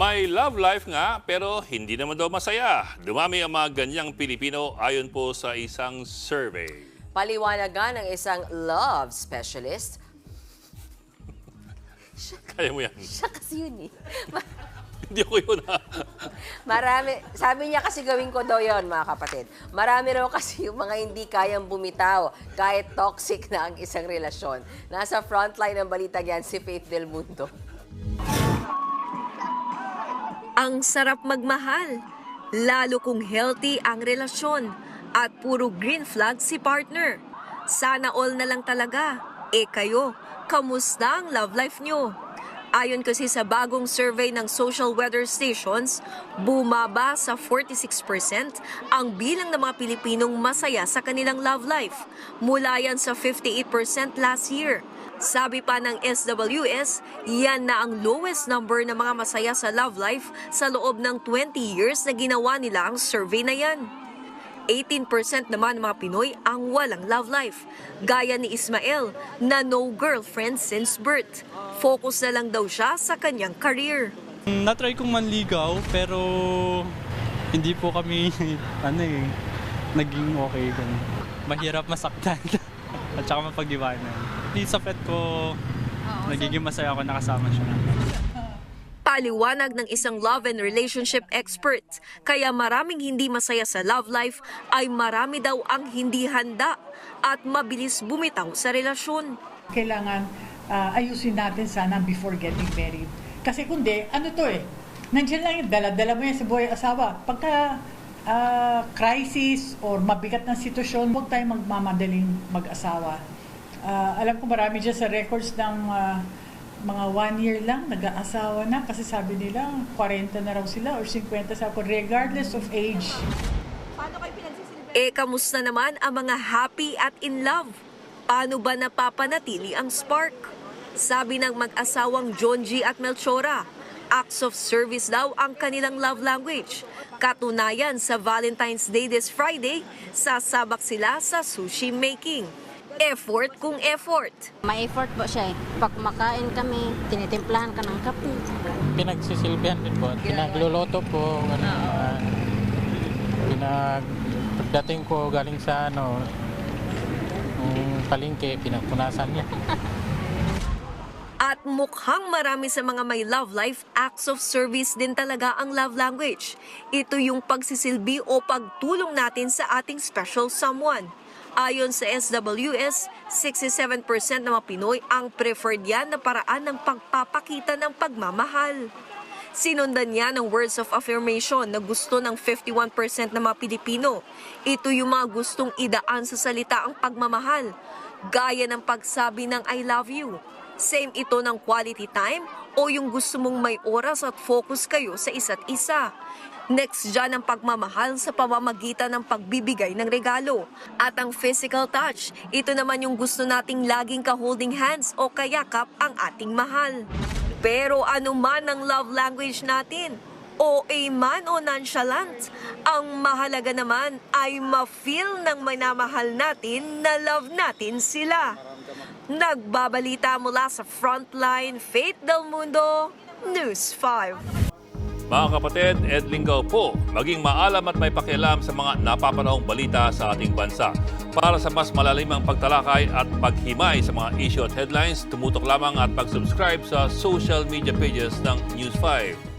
May love life nga pero hindi naman daw masaya. Dumami ang mga ganyang Pilipino ayon po sa isang survey. Paliwanagan ng isang love specialist. Kaya mo yan. Siya kasi yun eh. Hindi ako yun ha. Marami, sabi niya kasi gawin ko daw yon mga kapatid. Marami raw kasi yung mga hindi kayang bumitaw kahit toxic na ang isang relasyon. Nasa frontline ng balita yan si Faith Del Mundo. Ang sarap magmahal, lalo kung healthy ang relasyon at puro green flag si partner. Sana all na lang talaga. Eh kayo, kamusta ang love life nyo? Ayon kasi sa bagong survey ng social weather stations, bumaba sa 46% ang bilang ng mga Pilipinong masaya sa kanilang love life. Mula yan sa 58% last year. Sabi pa ng SWS, yan na ang lowest number ng mga masaya sa love life sa loob ng 20 years na ginawa nila ang survey na yan. 18% naman ng mga Pinoy ang walang love life. Gaya ni Ismael na no girlfriend since birth. Focus na lang daw siya sa kanyang career. Natry kong manligaw pero hindi po kami ano eh naging okay kung mahirap masaktan at saka mapag-iwanan. Sa pet ko nagiging masaya ako nakasama siya. Paliwanag ng isang love and relationship expert. Kaya maraming hindi masaya sa love life ay marami daw ang hindi handa at mabilis bumitaw sa relasyon. kailangan ah, ayusin natin sana before getting married. Kasi kundi, ano to eh, nandiyan lang yung dala-dala mo yan sa buhay asawa. Pagka ah, crisis or mabigat na sitwasyon, huwag tayong magmamadaling mag-asawa. Ah, alam ko marami dyan sa records ng ah, mga one year lang, nag-aasawa na kasi sabi nila 40 na raw sila or 50 sa ako, regardless of age. Eh, kamusta naman ang mga happy at in love? Paano ba napapanatili ang spark? Sabi ng mag-asawang John G. at Melchora, acts of service daw ang kanilang love language. Katunayan sa Valentine's Day this Friday, sasabak sila sa sushi making. Effort kung effort. May effort po siya eh. Pag kumakain kami, tinitimplahan ka ng kape. pinagsisilbihan din po. Pinagluluto po. Ano, ah, pinag pagdating ko galing sa ano yung palengke, pinagpunasan niya. At mukhang marami sa mga may love life, acts of service din talaga ang love language. Ito yung pagsisilbi o pagtulong natin sa ating special someone. Ayon sa SWS, 67% ng mga Pinoy ang preferred yan na paraan ng pagpapakita ng pagmamahal. Sinundan niya ng words of affirmation na gusto ng 51% ng mga Pilipino. Ito yung mga gustong idaan sa salita ang pagmamahal, gaya ng pagsabi ng I love you. Same ito ng quality time o yung gusto mong may oras at focus kayo sa isa't isa. Next dyan ang pagmamahal sa pamamagitan ng pagbibigay ng regalo. At ang physical touch, ito naman yung gusto nating laging ka-holding hands o kayakap ang ating mahal. Pero ano man ang love language natin, o man o nonchalant, ang mahalaga naman ay ma-feel ng minamahal natin na love natin sila. Nagbabalita mula sa Frontline, Faith Del Mundo, News 5. Mga kapatid, Ed Lingaw po, maging maalam at may pakialam sa mga napapanahong balita sa ating bansa. Para sa mas malalimang pagtalakay at paghimay sa mga issue at headlines, tumutok lamang at pag-subscribe sa social media pages ng News 5.